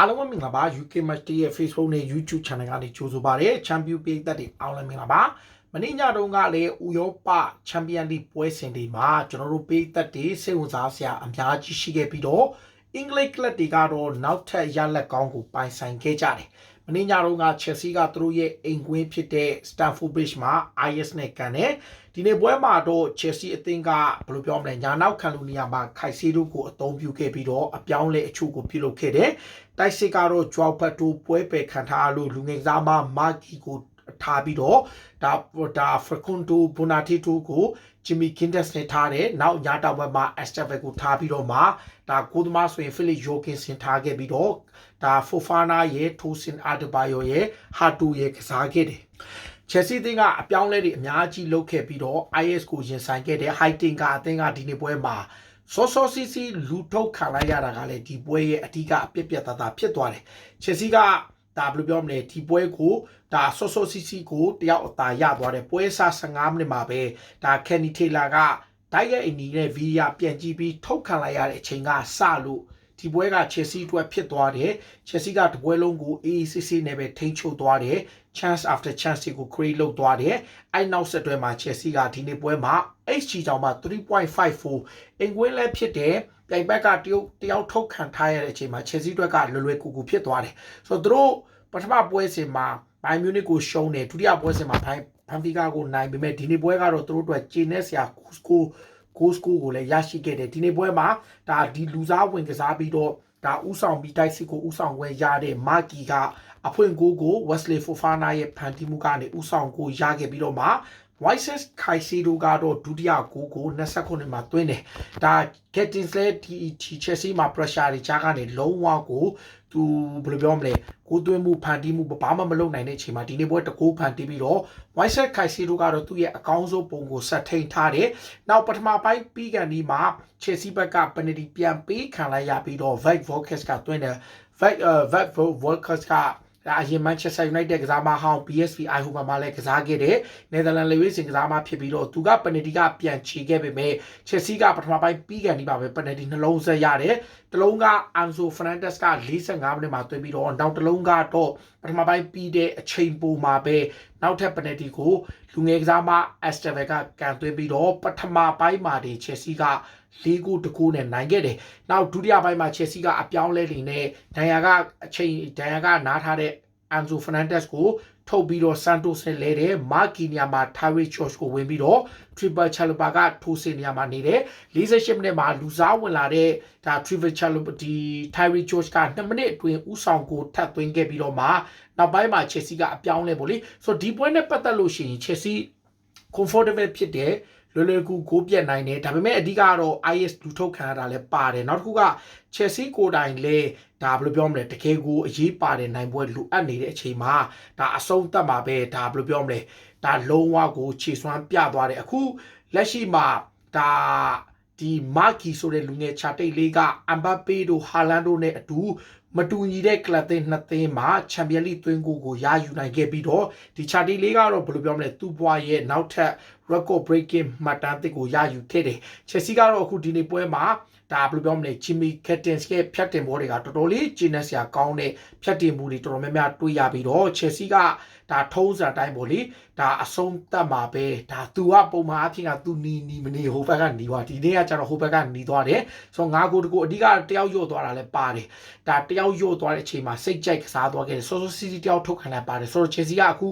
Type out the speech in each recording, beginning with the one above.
အားလုံးပဲမင်္ဂလာပါ UK Match ရဲ့ Facebook နဲ့ YouTube Channel ကနေကြိုဆိုပါရစေ။ Champion ပြည်သက်တွေအားလုံးမင်္ဂလာပါ။မနေ့ညတုန်းကလည်းဥရောပ Champion League ပွဲစဉ်တွေမှာကျွန်တော်တို့ပြည်သက်တွေစိတ်ဝင်စားစရာအများကြီးရှိခဲ့ပြီးတော့အင်္ဂလိပ်ကလပ်တွေကတော့နောက်ထပ်ရလက်ကောင်းကိုပိုင်ဆိုင်ခဲ့ကြတယ်။ မနေ့ညတုန်းက Chelsea ကသူတို့ရဲ့အိမ်ကွင်းဖြစ်တဲ့ Stamford Bridge မှာ IS နဲ့ကန်တယ်။ဒီနေ့ပွဲမှာတော့ Chelsea အသင်းကဘယ်လိုပြောမလဲညာနောက်ခံလူနေရာမှာခိုက်စီတို့ကိုအသုံးပြုခဲ့ပြီးတော့အပြောင်းလဲအချို့ကိုပြုလုပ်ခဲ့တယ်။တိုက်စစ်ကတော့ Joao Pedro ပွဲပယ်ခံထားလို့လူငယ်ကစားမမာဂီကို ထားပြီးတော့ဒါဒါ Facundo Bonatito ကို Jimmy Kindes နဲ့ထားတယ်။နောက်ညာတောင်ဘက်မှာ Estevez ကိုထားပြီးတော့မှဒါကိုသမားဆိုရင် Philip Jorgensen ထားခဲ့ပြီးတော့ဒါ Fofana ရဲ့ Tosin Adebayo ရဲ့ Hatu ရဲ့ကစားခဲ့တယ်။ Chelsea တင်းကအပြောင်းလဲတွေအများကြီးလုပ်ခဲ့ပြီးတော့ IS ကိုရင်ဆိုင်ခဲ့တဲ့ Heiting ကအသင်းကဒီနေ့ပွဲမှာစောစောစီးစီးလူထုတ်ခံလိုက်ရတာကလည်းဒီပွဲရဲ့အဓိကအပြက်ပြက်သားသားဖြစ်သွားတယ်။ Chelsea က ဒါဘယ်လိုပြောမလဲဒီပွဲကိုဒါဆော့ဆော့စီစီကိုတယောက်အသာရသွားတယ်ပွဲစား15မိနစ်မှာပဲဒါကန်နီထေလာကတိုက်ရဲ့အနီနဲ့ဗီယာပြန်ကြည့်ပြီးထုတ်ခံလိုက်ရတဲ့အချိန်ကစလို့ ဒီပွဲက Chelsea အတွက်ဖြစ်သွားတယ် Chelsea ကတပွဲလုံးကို AACC နဲ့ပဲထိန်းချုပ်သွားတယ် chance after chance ကို create လုပ်သွားတယ်အဲ့နောက်ဆက်တွဲမှာ Chelsea ကဒီနေ့ပွဲမှာ HG ကြောင့်မှ3.54အင်ကွင်းလည်းဖြစ်တယ်ပြိုင်ဘက်ကတယောက်တယောက်ထုတ်ခံထားရတဲ့အချိန်မှာ Chelsea အတွက်ကလွယ်လွယ်ကူကူဖြစ်သွားတယ်ဆိုတော့သူတို့ပထမပွဲစဉ်မှာဘိုင်မြူနစ်ကိုရှုံးတယ်ဒုတိယပွဲစဉ်မှာဘိုင်ဖန်ဖီကာကိုနိုင်ပေမဲ့ဒီနေ့ပွဲကတော့သူတို့အတွက်ဂျင်းနဲ့ဆရာကို စကိုကိုစကိုကိုလည်းရရှိခဲ့တယ်ဒီနေ့ပွဲမှာဒါဒီလူစားဝင်ကစားပြီးတော့ဒါဥဆောင်ပြီးတိုက်စစ်ကိုဥဆောင်ခွဲရတဲ့မာကီကအဖွင့်ကိုကို Wesley Fofana ရဲ့ဖန်တီးမှုကနေဥဆောင်ကိုရခဲ့ပြီးတော့မှ Moises Caicedo ကတော့ဒုတိယဂိုးကို29မှာသွင်းတယ်။ဒါ Gettins လည်းဒီ Chelsea မှာ pressure တွေကြားကနေလုံးဝကိုသူဘယ်လိုပြောမလဲကိုသွင်းမှုဖန်တီးမှုဘာမှမလုပ်နိုင်တဲ့အချိန်မှာဒီနေ့ပွဲတကိုးဖန်တီးပြီးတော့ Moises Caicedo ကတော့သူ့ရဲ့အကောင်းဆုံးပုံကိုဆက်ထိန်ထားတယ်။နောက်ပထမပိုင်းပြီးကန်ဒီမှာ Chelsea ဘက်က penalty ပြန်ပေးခံလိုက်ရပြီးတော့ Vic Volkes ကသွင်းတယ် Vic Vic Volkes က ဒါအရင် Manchester United ကစားမဟောင်း PSV Eindhoven မှာလည်းကစားခဲ့တယ်။ Netherlands လေဝေးစင်ကစားမဖြစ်ပြီးတော့သူက penalty ကပြန်ချေခဲ့ပေမဲ့ Chelsea ကပထမပိုင်းပြီးကန်ဒီပါပဲ penalty နှလုံးဆက်ရတယ်။တလုံးက Anzo Fernandes က45မိနစ်မှာသွင်းပြီးတော့နောက်တလုံးကတော့ပထမပိုင်းပြီးတဲ့အချိန်ပိုမှာပဲနောက်ထပ် penalty ကိုလူငယ်ကစားမ Estevez ကကန်သွင်းပြီးတော့ပထမပိုင်းမှာဒီ Chelsea က လေးကိုတကိုးနဲ့နိုင်ခဲ့တယ်။နောက်ဒုတိယပိုင်းမှာ Chelsea ကအပြောင်းလဲနေနဲ့ဒန်ယာကအချိန်ဒန်ယာကနားထားတဲ့ Anzo Fernandes ကိုထုတ်ပြီးတော့ Santos နဲ့လဲတယ်မာကီနီယာမှာ Tyree George ကိုဝင်ပြီးတော့ Triple Chalobah ကထိုးစင်နေရာမှာနေတယ်48မိနစ်မှာလူစားဝင်လာတဲ့ဒါ Triple Chalobah ဒီ Tyree George က2မိနစ်အတွင်းဥဆောင်ကိုထပ်သွင်းခဲ့ပြီးတော့မှနောက်ပိုင်းမှာ Chelsea ကအပြောင်းလဲပေါ့လေဆိုတော့ဒီပွဲနဲ့ပတ်သက်လို့ရှိရင် Chelsea comfortable ဖြစ်တယ် လွယ်လွယ်ကူကိုပြတ်နိုင်တယ်ဒါပေမဲ့အဓိကတော့ IS လူထုတ်ခံရတာလည်းပါတယ်နောက်တစ်ခုက Chelsea ကိုယ်တိုင်လည်းဒါဘယ်လိုပြောမလဲတကယ်ကိုအရေးပါတယ်နိုင်ပွဲလိုအပ်နေတဲ့အချိန်မှာဒါအဆုံးသတ်မှာပဲဒါဘယ်လိုပြောမလဲဒါလုံးဝကိုခြေစွမ်းပြသွားတယ်အခုလက်ရှိမှာဒါဒီမာကီဆိုတဲ့လူငယ်ချာတိတ်လေးကအမ်ဘပေတို့ဟာလန်တို့နဲ့အတူမတူညီတဲ့ကလပ်သင်းနှစ်သင်းမှာချန်ပီယံလိသွင်းကိုကိုရယူနိုင်ခဲ့ပြီးတော့ဒီချာတီလေးကတော့ဘယ်လိုပြောမလဲသူ့ဘွားရဲ့နောက်ထပ် record breaking မှတ်တမ်းသစ်ကိုရယူခဲ့တယ်။ Chelsea ကတော့အခုဒီနေ့ပွဲမှာဒါဘယ်လိုပြောမလဲ Jimmy Cattins ရဲ့ဖြတ်တင်ပွဲတွေကတော်တော်လေးကျင်းနေစရာကောင်းတဲ့ဖြတ်တင်မှုတွေတော်တော်များများတွေ့ရပြီးတော့ Chelsea ကဒါထုံးစံတိုင်းပေါ့လေဒါအဆုံးသတ်မှာပဲဒါသူကပုံမှန်အဖြစ်ကသူနီနီမနေဟိုဘက်ကနေသွားဒီနေ့ကကျတော့ဟိုဘက်ကနေသွားတယ်ဆိုတော့ငါကိုတကူအဓိကတယောက်ရော့သွားတာလည်းပါတယ်ဒါတယောက်ရော့သွားတဲ့အချိန်မှာစိတ်ကြိုက်ကစားသွားခဲ့တယ်ဆော့ဆော့စီစီတယောက်ထုတ်ခံလိုက်ပါတယ်ဆိုတော့ Chelsea ကအခု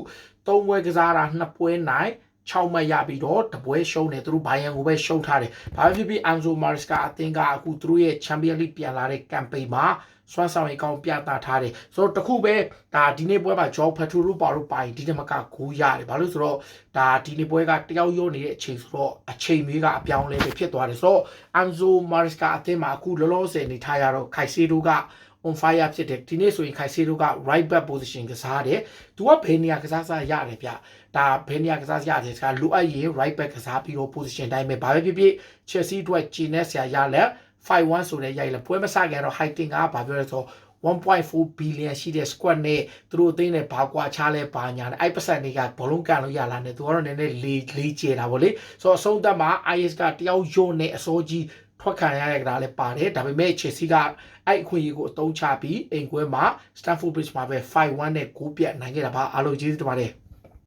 ၃ပွဲကစားတာ၂ပွဲနိုင် 6မှတ်ရပြီးတော့တပွဲရှုံးတယ်သူတို့ဘိုင်ယန်ကိုပဲရှုံးထားတယ်။ဘာဖြစ်ဖြစ်အန်ဇိုမာရစ်ကအသင်းကအခုသူတို့ရဲ့ချန်ပီယံလိပြန်လာတဲ့ကမ်ပိန်းမှာစွမ်းဆောင်ရည်ကောင်းပြသထားတယ်။ဆိုတော့တခုပဲဒါဒီနေ့ပွဲမှာဂျောဖက်ထူရူပါလို့ပိုင်ဒီနေ့မကဂိုးရတယ်။ဘာလို့ဆိုတော့ဒါဒီနေ့ပွဲကတယောက်ရောနေတဲ့အချိန်ဆိုတော့အချိန်မျိုးကအပြောင်းလဲပဲဖြစ်သွားတယ်။ဆိုတော့အန်ဇိုမာရစ်ကအသင်းမှာအခုလောလောဆယ်နေထားရတော့ခိုက်စီဒိုက on fire ဖြစ်တယ်ဒီနေ့ဆိုရင်ခိုင်စီတို့က right back position ကစားတယ်သူကဘယ်နေရာကစားစားရတယ်ဗျဒါဘယ်နေရာကစားရတယ်စကားလိုအပ်ရင် right back ကစားပြီးတော့ position တိုင်းပဲဘာပဲဖြစ်ဖြစ် Chelsea အတွက်ဂျင်းနဲ့ဆရာရလက်5-1ဆိုတဲ့ရိုက်လက်ပွဲမစခင်တော့ hiking ကဘာပြောလဲဆို1.4 billion ရှိတဲ့ squad နဲ့သူတို့အသိနဲ့ဘာကွာချလဲဘာညာနဲ့အဲ့ပတ်စံတွေကဘလုံးကန်လို့ရလာတယ်သူကတော့နည်းနည်းလေးလေးကျတာဗောလေဆိုတော့အဆုံးသတ်မှာ IS ကတယောက်ယွန်းနဲ့အစိုးကြီး ထွက်ခံရတဲ့ကစားလည်းပါတယ်ဒါပေမဲ့ Chelsea ကအဲ့အခွင့်အရေးကိုအသုံးချပြီးအိမ်ကွဲမှာ Stamford Bridge မှာပဲ5-1နဲ့ဂိုးပြတ်နိုင်ခဲ့တာပါအားလုံးကျေးဇူးတင်ပါတယ်